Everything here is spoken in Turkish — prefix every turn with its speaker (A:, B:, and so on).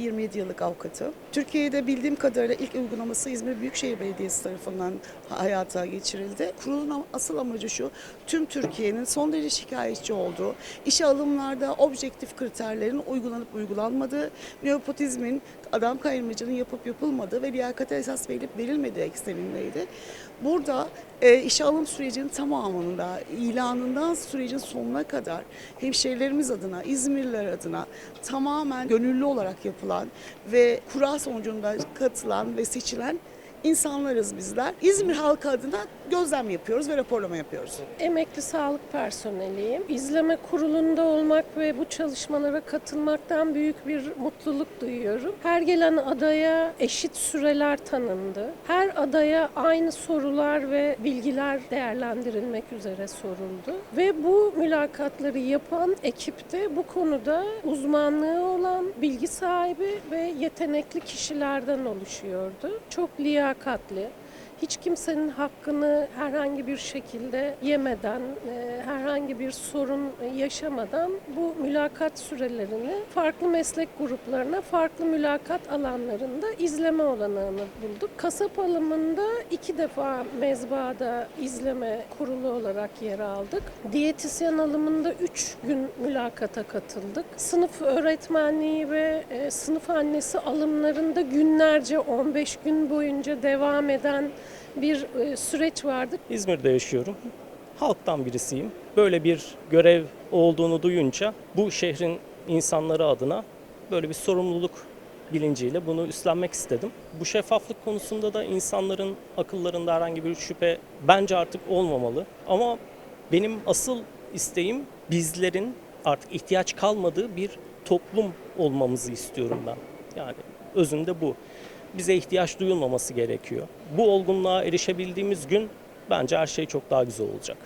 A: 27 yıllık avukatım. Türkiye'de bildiğim kadarıyla ilk uygulaması İzmir Büyükşehir Belediyesi tarafından hayata geçirildi. Kurulun asıl amacı şu, tüm Türkiye'nin son derece şikayetçi olduğu, işe alımlarda objektif kriterlerin uygulanıp uygulanmadığı, neopotizmin, adam kayırmacının yapıp yapılmadığı ve liyakate esas verilip verilmediği eksenindeydi. Burada e, işe alım sürecinin tamamında, ilanından sürecin sonuna kadar hemşehrilerimiz adına, İzmirliler adına tamamen gönüllü olarak yapılan ve kura sonucunda katılan ve seçilen insanlarız bizler. İzmir halkı adına gözlem yapıyoruz ve raporlama yapıyoruz.
B: Emekli sağlık personeliyim. İzleme kurulunda olmak ve bu çalışmalara katılmaktan büyük bir mutluluk duyuyorum. Her gelen adaya eşit süreler tanındı. Her adaya aynı sorular ve bilgiler değerlendirilmek üzere soruldu. Ve bu mülakatları yapan ekipte bu konuda uzmanlığı olan, bilgi sahibi ve yetenekli kişilerden oluşuyordu. Çok liyakatli, hiç kimsenin hakkını herhangi bir şekilde yemeden, e, herhangi bir sorun yaşamadan bu mülakat sürelerini farklı meslek gruplarına, farklı mülakat alanlarında izleme olanağını bulduk. Kasap alımında iki defa mezbada izleme kurulu olarak yer aldık. Diyetisyen alımında üç gün mülakata katıldık. Sınıf öğretmenliği ve e, sınıf annesi alımlarında günlerce 15 gün boyunca devam eden bir e, süreç vardı.
C: İzmir'de yaşıyorum. Halktan birisiyim. Böyle bir görev olduğunu duyunca bu şehrin insanları adına böyle bir sorumluluk bilinciyle bunu üstlenmek istedim. Bu şeffaflık konusunda da insanların akıllarında herhangi bir şüphe bence artık olmamalı. Ama benim asıl isteğim bizlerin artık ihtiyaç kalmadığı bir toplum olmamızı istiyorum ben. Yani özünde bu. Bize ihtiyaç duyulmaması gerekiyor. Bu olgunluğa erişebildiğimiz gün bence her şey çok daha güzel olacak.